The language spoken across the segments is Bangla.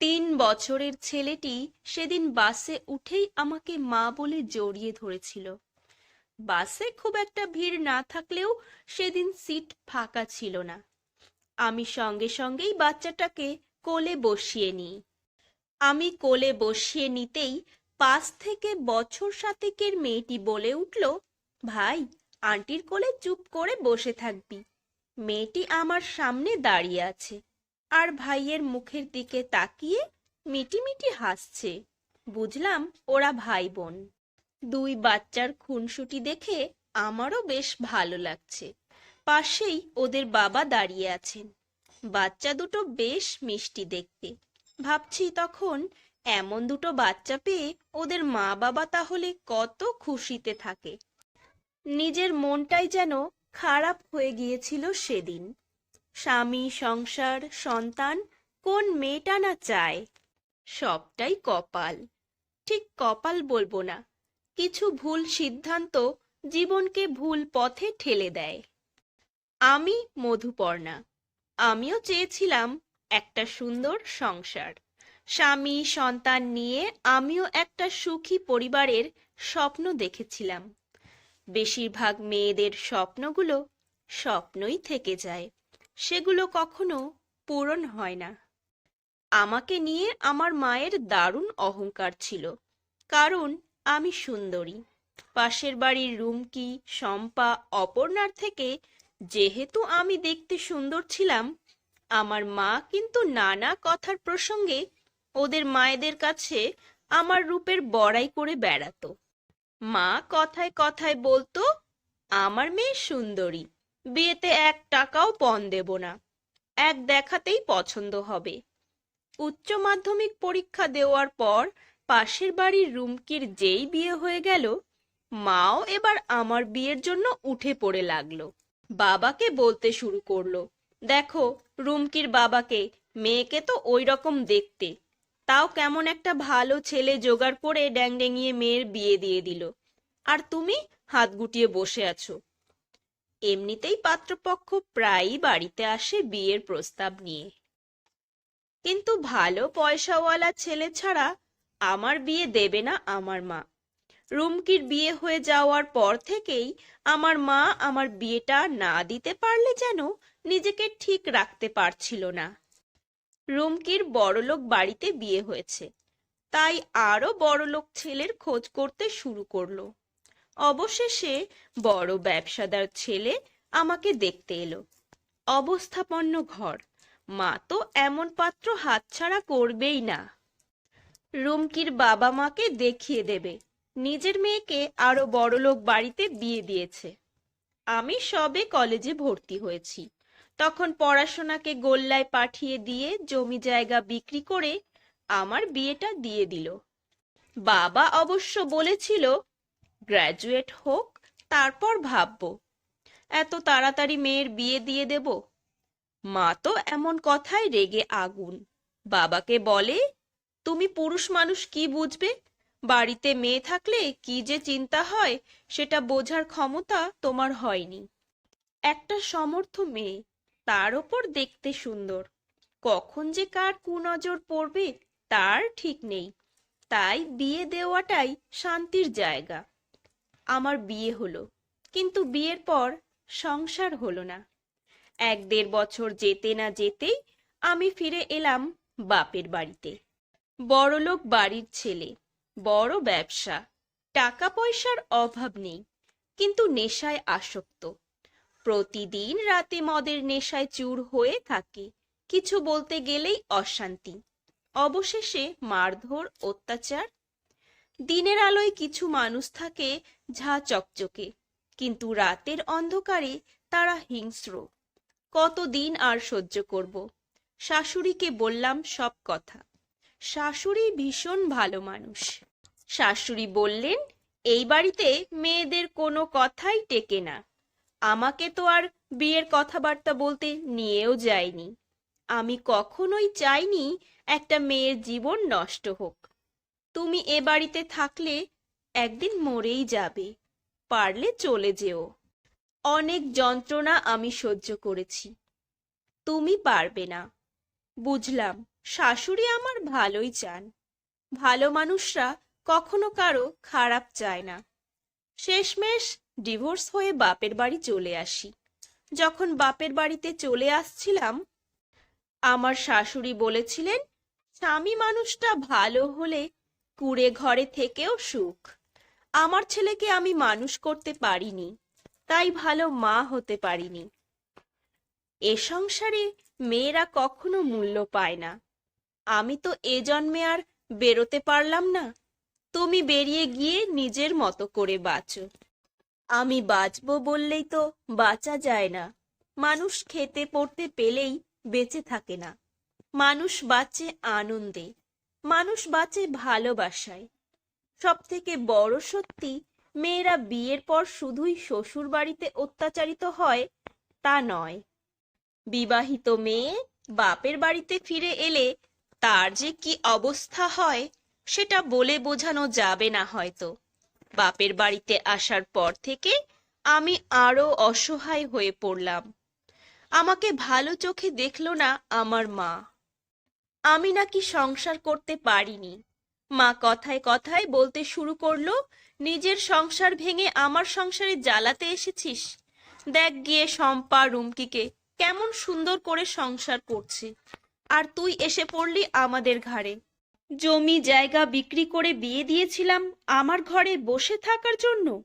তিন বছরের ছেলেটি সেদিন বাসে উঠেই আমাকে মা বলে জড়িয়ে ধরেছিল। বাসে খুব একটা ভিড় না থাকলেও সেদিন সিট ফাঁকা ছিল না। আমি সঙ্গে সঙ্গেই বাচ্চাটাকে কোলে বসিয়ে নিই। আমি কোলে বসিয়ে নিতেই পাশ থেকে বছর সাতেকের মেয়েটি বলে উঠল, ভাই, আন্টির কোলে চুপ করে বসে থাকবি। মেয়েটি আমার সামনে দাঁড়িয়ে আছে। আর ভাইয়ের মুখের দিকে তাকিয়ে মিটিমিটি হাসছে। বুঝলাম ওরা ভাই বোন দুই বাচ্চার খুনসুটি দেখে আমারও বেশ ভালো লাগছে। পাশেই ওদের বাবা দাঁড়িয়ে আছেন। বাচ্চা দুটো বেশ মিষ্টি দেখতে। ভাবছি তখন এমন দুটো বাচ্চা পেয়ে ওদের মা বাবা তাহলে কত খুশিতে থাকে। নিজের মনটাই যেন খারাপ হয়ে গিয়েছিল সেদিন। স্বামী, সংসার, সন্তান, কোন মেয়েটা না চায়? সবটাই কপাল। ঠিক কপাল বলব না। কিছু ভুল সিদ্ধান্ত জীবনকে ভুল পথে ঠেলে দেয়। আমি মধুপর্ণা। আমিও চেয়েছিলাম একটা সুন্দর সংসার। স্বামী, সন্তান নিয়ে আমিও একটা সুখী পরিবারের স্বপ্ন দেখেছিলাম। বেশিরভাগ মেয়েদের স্বপ্নগুলো স্বপ্নই থেকে যায়। সেগুলো কখনো পূরণ হয় না। আমাকে নিয়ে আমার মায়ের দারুণ অহংকার ছিল, কারণ আমি সুন্দরী। পাশের বাড়ির রুমকি শম্পা অপর্ণার থেকে? যেহেতু আমি দেখতে সুন্দর ছিলাম, আমার মা কিন্তু নানা কথার প্রসঙ্গে ওদের মায়েদের কাছে আমার রূপের বড়াই করে বেড়াতো। মা কথায় কথায় বলতো, আমার মেয়ে সুন্দরী। বিয়েতে এক টাকাও পণ দেব না। এক দেখাতেই পছন্দ হবে। উচ্চ মাধ্যমিক পরীক্ষা দেওয়ার পর পাশের বাড়ির রুমকির যেই বিয়ে হয়ে গেল, মাও এবার আমার বিয়ের জন্য উঠে পড়ে লাগল। বাবাকে বলতে শুরু করল, দেখো, রুমকির বাবাকে, মেয়েকে তো ওই রকম দেখতে। তাও কেমন একটা ভালো ছেলে জোগাড় করে ড্যাং ড্যাংডেঙিয়ে মেয়ের বিয়ে দিয়ে দিল। আর তুমি হাত গুটিয়ে বসে আছো। এমনিতেই পাত্রপক্ষ প্রায়ই বাড়িতে আসে বিয়ের প্রস্তাব নিয়ে। কিন্তু ভালো পয়সাওয়ালা ছেলে ছাড়া আমার বিয়ে দেবে না আমার মা। রুমকির বিয়ে হয়ে যাওয়ার পর থেকেই আমার মা আমার বিয়েটা না দিতে পারলে যেন নিজেকে ঠিক রাখতে পারছিল না। রুমকির বড়লোক বাড়িতে বিয়ে হয়েছে। তাই আরও বড়লোক ছেলের খোঁজ করতে শুরু করল। অবশেষে বড় ব্যবসাদার ছেলে আমাকে দেখতে এলো। অবস্থাপন্ন ঘর। মা তো এমন পাত্র হাতছাড়া করবেই না। রুমকির বাবা মাকে দেখিয়ে দেবে। নিজের মেয়েকে আরও বড়লোক বাড়িতে বিয়ে দিয়েছে। আমি সবে কলেজে ভর্তি হয়েছি। তখন পড়াশোনাকে গোল্লায় পাঠিয়ে দিয়ে জমি জায়গা বিক্রি করে আমার বিয়েটা দিয়ে দিল। বাবা অবশ্য বলেছিল গ্র্যাজুয়েট হোক, তারপর ভাববো। এত তাড়াতাড়ি মেয়ের বিয়ে দিয়ে দেব? মা তো এমন কথায় রেগে আগুন। বাবাকে বলে, তুমি পুরুষ মানুষ কি বুঝবে? বাড়িতে মেয়ে থাকলে কি যে চিন্তা হয়, সেটা বোঝার ক্ষমতা তোমার হয়নি। একটা সমর্থ মেয়ে, তার ওপর দেখতে সুন্দর। কখন যে কার কুনজর পড়বে, তার ঠিক নেই। তাই বিয়ে দেওয়াটাই শান্তির জায়গা। আমার বিয়ে হলো। কিন্তু বিয়ের পর সংসার হলো না। এক দেড় বছর যেতে না যেতেই আমি ফিরে এলাম বাপের বাড়িতে। বড়লোক বাড়ির ছেলে, বড় ব্যবসা টাকা পয়সার অভাব নেই, কিন্তু নেশায় আসক্ত। প্রতিদিন রাতে মদের নেশায় চুর হয়ে থাকে, কিছু বলতে গেলেই অশান্তি। অবশেষে মারধর, অত্যাচার দিনের আলোয় কিছু মানুষ থাকে ঝা চকচকে, কিন্তু রাতের অন্ধকারে তারা হিংস্র। কতদিন আর সহ্য করব? শাশুড়িকে বললাম সব কথা। শাশুড়ি ভীষণ ভালো মানুষ। শাশুড়ি বললেন, এই বাড়িতে মেয়েদের কোনো কথাই টেকে না। আমাকে তো আর বিয়ের কথাবার্তা বলতে নিয়েও যায়নি। আমি কখনোই চাইনি একটা মেয়ের জীবন নষ্ট হোক। তুমি এ বাড়িতে থাকলে একদিন মরেই যাবে, পারলে চলে যেও। অনেক যন্ত্রণা আমি সহ্য করেছি। তুমি পারবে না। বুঝলাম, শাশুড়ি আমার ভালোই চান। ভালো মানুষরা কখনো কারও খারাপ চায় না। শেষমেশ ডিভোর্স হয়ে বাপের বাড়ি চলে আসি। যখন বাপের বাড়িতে চলে আসছিলাম, আমার শাশুড়ি বলেছিলেন, স্বামী মানুষটা ভালো হলে কুড়ে ঘরে থেকেও সুখ। আমার ছেলেকে আমি মানুষ করতে পারিনি, তাই ভালো মা হতে পারিনি। এ সংসারে মেয়েরা কখনো মূল্য পায় না। আমি তো এ জন্মে আর বেরোতে পারলাম না। তুমি বেরিয়ে গিয়ে নিজের মতো করে বাঁচো। আমি বাঁচবো বললেই তো বাঁচা যায় না। মানুষ খেতে পড়তে পেলেই বেঁচে থাকে না। মানুষ বাঁচে আনন্দে। মানুষ বাঁচে ভালোবাসায়। সব থেকে বড় সত্যি, মেয়েরা বিয়ের পর শুধুই শ্বশুর বাড়িতে অত্যাচারিত হয়, তা নয়। বিবাহিত মেয়ে বাপের বাড়িতে ফিরে এলে তার যে কি অবস্থা হয়, সেটা বলে বোঝানো যাবে না হয়তো। বাপের বাড়িতে আসার পর থেকে আমি আরও অসহায় হয়ে পড়লাম। আমাকে ভালো চোখে দেখল না আমার মা। আমি নাকি সংসার করতে পারিনি। মা কথায় কথায় বলতে শুরু করল, নিজের সংসার ভেঙে আমার সংসারে জ্বালাতে এসেছিস? দেখ গিয়ে শম্পা রুমকিকে, কেমন সুন্দর করে সংসার করছে। আর তুই এসে পড়লি আমাদের ঘাড়ে। জমি জায়গা বিক্রি করে বিয়ে দিয়েছিলাম আমার ঘরে বসে থাকার জন্য।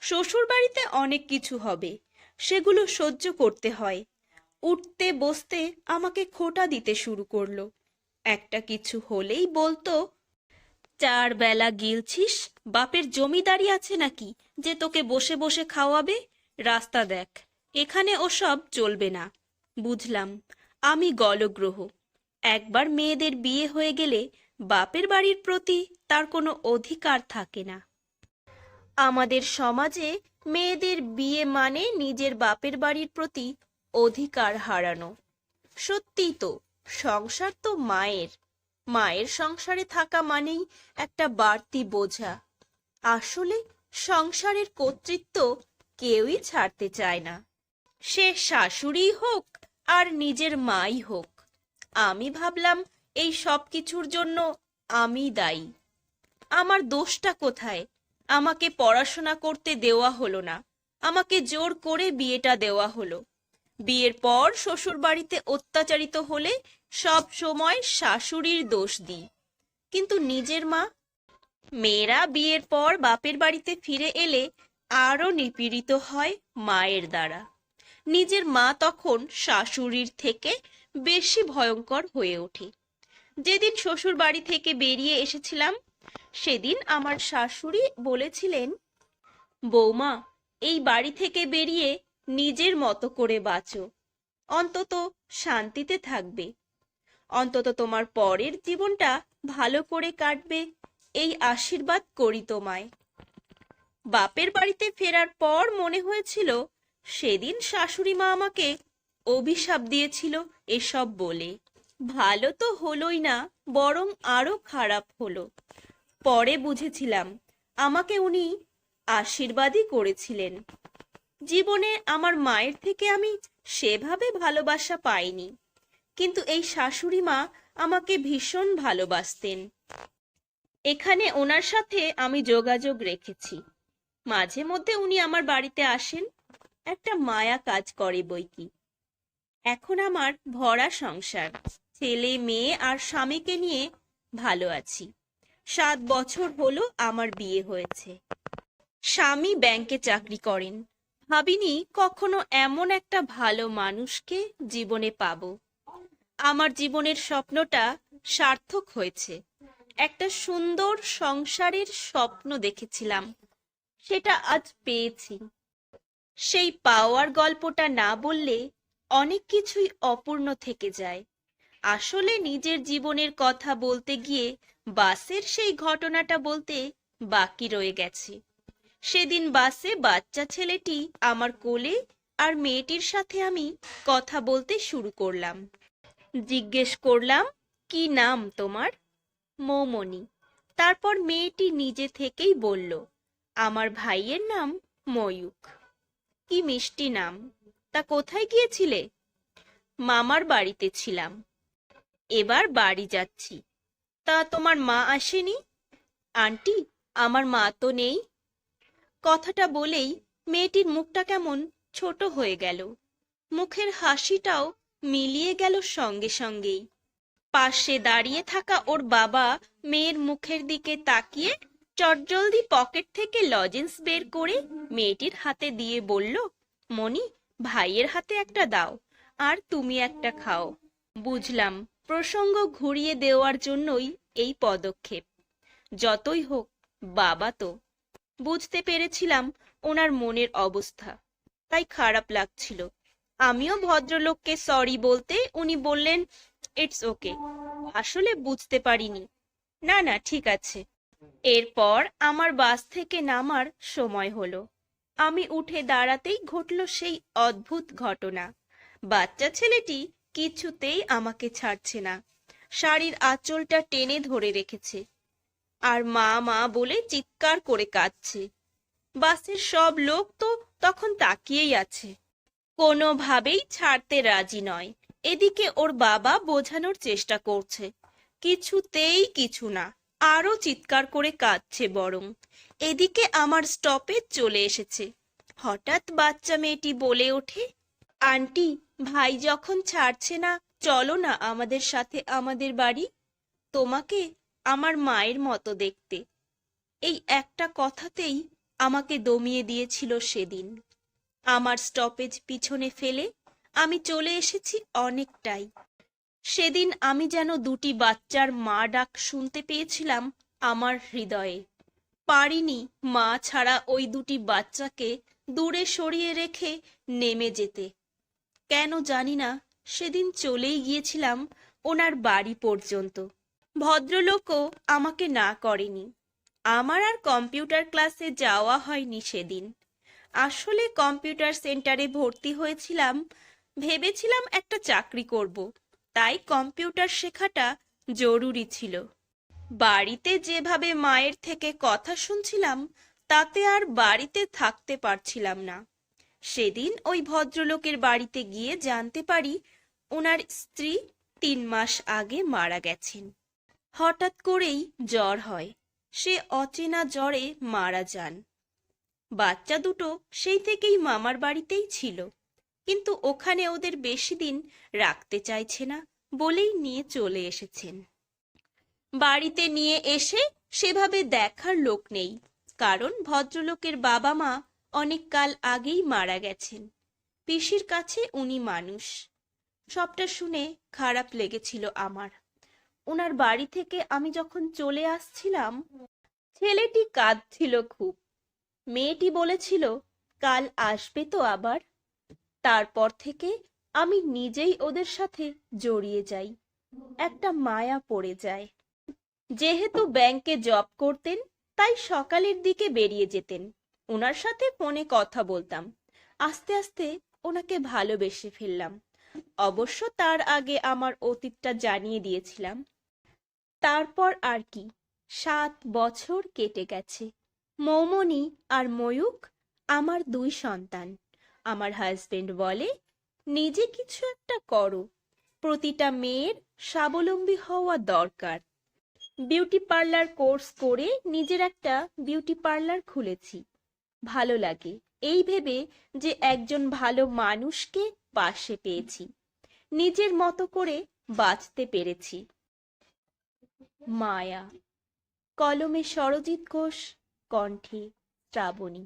শ্বশুর বাড়িতে অনেক কিছু হবে, সেগুলো সহ্য করতে হয়। উঠতে বসতে আমাকে খোটা দিতে শুরু করল। একটা কিছু হলেই বলতো, চার বেলা গিলছিস, বাপের জমিদারি আছে নাকি, যে তোকে বসে বসে খাওয়াবে? রাস্তা দেখ, এখানে ওসব চলবে না। বুঝলাম, আমি গলগ্রহ। একবার মেয়েদের বিয়ে হয়ে গেলে বাপের বাড়ির প্রতি তার কোনো অধিকার থাকে না। আমাদের সমাজে মেয়েদের বিয়ে মানে নিজের বাপের বাড়ির প্রতি অধিকার হারানো। সত্যিই তো সংসার তো মায়ের। মায়ের সংসারে থাকা মানেই একটা বাড়তি বোঝা। আসলে সংসারের কর্তৃত্ব কেউই ছাড়তে চায় না। সে শাশুড়ি হোক আর নিজের মাই হোক। আমি ভাবলাম এই সব কিছুর জন্য আমি দায়ী। আমার দোষটা কোথায়? আমাকে পড়াশোনা করতে দেওয়া হলো না। আমাকে জোর করে বিয়েটা দেওয়া হলো। বিয়ের পর শ্বশুর বাড়িতে অত্যাচারিত হলে সব সময় শাশুড়ির দোষ দিই। কিন্তু নিজের মা, মেয়েরা বিয়ের পর বাপের বাড়িতে ফিরে এলে আরও নিপীড়িত হয় মায়ের দ্বারা। নিজের মা তখন শাশুড়ির থেকে বেশি ভয়ঙ্কর হয়ে ওঠে। যেদিন শ্বশুর বাড়ি থেকে বেরিয়ে এসেছিলাম, সেদিন আমার শাশুড়ি বলেছিলেন, বৌমা, এই বাড়ি থেকে বেরিয়ে নিজের মতো করে বাঁচো। অন্তত শান্তিতে থাকবে। অন্তত তোমার পরের জীবনটা ভালো করে কাটবে, এই আশীর্বাদ করি তোমায়। বাপের বাড়িতে ফেরার পর মনে হয়েছিল, সেদিন শাশুড়ি মা আমাকে অভিশাপ দিয়েছিল এসব বলে। ভালো তো হলোই না, বরং আরও খারাপ হলো। পরে বুঝেছিলাম, আমাকে উনি আশীর্বাদই করেছিলেন। জীবনে আমার মায়ের থেকে আমি সেভাবে ভালোবাসা পাইনি। কিন্তু এই শাশুড়ি মা আমাকে ভীষণ ভালোবাসতেন। এখানে ওনার সাথে আমি যোগাযোগ রেখেছি। মাঝে মধ্যে উনি আমার বাড়িতে আসেন, একটা মায়া কাজ করে বই কি। এখন আমার ভরা সংসার, ছেলে, মেয়ে আর স্বামীকে নিয়ে ভালো আছি। সাত বছর হলো আমার বিয়ে হয়েছে। স্বামী ব্যাংকে চাকরি করেন। ভাবিনি কখনো এমন একটা ভালো মানুষকে জীবনে পাবো। আমার জীবনের স্বপ্নটা সার্থক হয়েছে। একটা সুন্দর সংসারের স্বপ্ন দেখেছিলাম। সেটা আজ পেয়েছি। সেই পাওয়ার গল্পটা না বললে অনেক কিছুই অপূর্ণ থেকে যায়। আসলে নিজের জীবনের কথা বলতে গিয়ে বাসের সেই ঘটনাটা বলতে বাকি রয়ে গেছে। সেদিন বাসে বাচ্চা ছেলেটি আমার কোলে আর মেয়েটির সাথে আমি কথা বলতে শুরু করলাম। জিজ্ঞেস করলাম, কি নাম তোমার? মৌমনি তারপর মেয়েটি নিজে থেকেই বলল, আমার ভাইয়ের নাম ময়ূক কি মিষ্টি নাম? তা কোথায় গিয়েছিলে? মামার বাড়িতে ছিলাম। এবার বাড়ি যাচ্ছি। তা তোমার মা আসেনি? আন্টি, আমার মা তো নেই। কথাটা বলেই মেয়েটির মুখটা কেমন ছোট হয়ে গেল। মুখের হাসিটাও মিলিয়ে গেল সঙ্গে সঙ্গেই। পাশে দাঁড়িয়ে থাকা ওর বাবা মেয়ের মুখের দিকে তাকিয়ে চটজলদি পকেট থেকে লজেন্স বের করে মেয়েটির হাতে দিয়ে বলল মনি ভাইয়ের হাতে একটা দাও, আর তুমি একটা খাও। বুঝলাম, প্রসঙ্গ ঘুরিয়ে দেওয়ার জন্যই এই পদক্ষেপ। যতই হোক, বাবা তো। বুঝতে পেরেছিলাম ওনার মনের অবস্থা, তাই খারাপ লাগছিল। আমিও ভদ্রলোককে সরি বলতে উনি বললেন ইটস ওকে আসলে বুঝতে পারিনি। না না, ঠিক আছে। এরপর আমার বাস থেকে নামার সময় হলো। আমি উঠে দাঁড়াতেই ঘটল সেই অদ্ভুত ঘটনা। বাচ্চা ছেলেটি কিছুতেই আমাকে ছাড়ছে না। শাড়ির আঁচলটা টেনে ধরে রেখেছে। আর মা মা বলে চিৎকার করে কাঁদছে। বাসের সব লোক তো তখন তাকিয়েই আছে। কোনোভাবেই ছাড়তে রাজি নয়। এদিকে ওর বাবা বোঝানোর চেষ্টা করছে। কিছুতেই কিছু না আরও চিৎকার করে কাঁদছে বরং। এদিকে আমার স্টপেজ চলে এসেছে। হঠাৎ বাচ্চা মেয়েটি বলে ওঠে, আন্টি, ভাই যখন ছাড়ছে না, চলো না আমাদের সাথে আমাদের বাড়ি। তোমাকে আমার মায়ের মতো দেখতে। এই একটা কথাতেই আমাকে দমিয়ে দিয়েছিল সেদিন। আমার স্টপেজ পিছনে ফেলে আমি চলে এসেছি অনেকটাই। সেদিন আমি যেন দুটি বাচ্চার মা ডাক শুনতে পেয়েছিলাম আমার হৃদয়ে। পারিনি মা ছাড়া ওই দুটি বাচ্চাকে দূরে সরিয়ে রেখে নেমে যেতে। কেন জানি না, সেদিন চলেই গিয়েছিলাম ওনার বাড়ি পর্যন্ত। ভদ্রলোকও আমাকে না করেনি। আমার আর কম্পিউটার ক্লাসে যাওয়া হয়নি সেদিন। আসলে কম্পিউটার সেন্টারে ভর্তি হয়েছিলাম, ভেবেছিলাম একটা চাকরি করব। তাই কম্পিউটার শেখাটা জরুরি ছিল। বাড়িতে যেভাবে মায়ের থেকে কথা শুনছিলাম, তাতে আর বাড়িতে থাকতে পারছিলাম না। সেদিন ওই ভদ্রলোকের বাড়িতে গিয়ে জানতে পারি, ওনার স্ত্রী তিন মাস আগে মারা গেছেন। হঠাৎ করেই জ্বর হয়। সে অচেনা জ্বরে মারা যান। বাচ্চা দুটো সেই থেকেই মামার বাড়িতেই ছিল। কিন্তু ওখানে ওদের বেশি দিন রাখতে চাইছে না বলেই নিয়ে চলে এসেছেন। বাড়িতে নিয়ে এসে সেভাবে দেখার লোক নেই, কারণ ভদ্রলোকের বাবা মা অনেক কাল আগেই মারা গেছেন। পিসির কাছে উনি মানুষ। সবটা শুনে খারাপ লেগেছিল আমার। ওনার বাড়ি থেকে আমি যখন চলে আসছিলাম, ছেলেটি কাঁদছিল খুব। মেয়েটি বলেছিল, কাল আসবে তো আবার। তারপর থেকে আমি নিজেই ওদের সাথে জড়িয়ে যাই। একটা মায়া পড়ে যায়। যেহেতু ব্যাংকে জব করতেন, তাই সকালের দিকে বেরিয়ে যেতেন। ওনার সাথে ফোনে কথা বলতাম। আস্তে আস্তে ওনাকে ভালোবেসে ফেললাম। অবশ্য তার আগে আমার অতীতটা জানিয়ে দিয়েছিলাম। তারপর আর কি, সাত বছর কেটে গেছে। মৌমনি আর ময়ূক আমার দুই সন্তান। আমার হাজবেন্ড বলে, নিজে কিছু একটা করো। প্রতিটা মেয়ের স্বাবলম্বী হওয়া দরকার। বিউটি পার্লার কোর্স করে নিজের একটা বিউটি পার্লার খুলেছি। ভালো লাগে। এই ভেবে যে একজন ভালো মানুষকে পাশে পেয়েছি। নিজের মতো করে বাঁচতে পেরেছি। মায়া। কলমে সরজিৎ ঘোষ কণ্ঠে শ্রাবণী।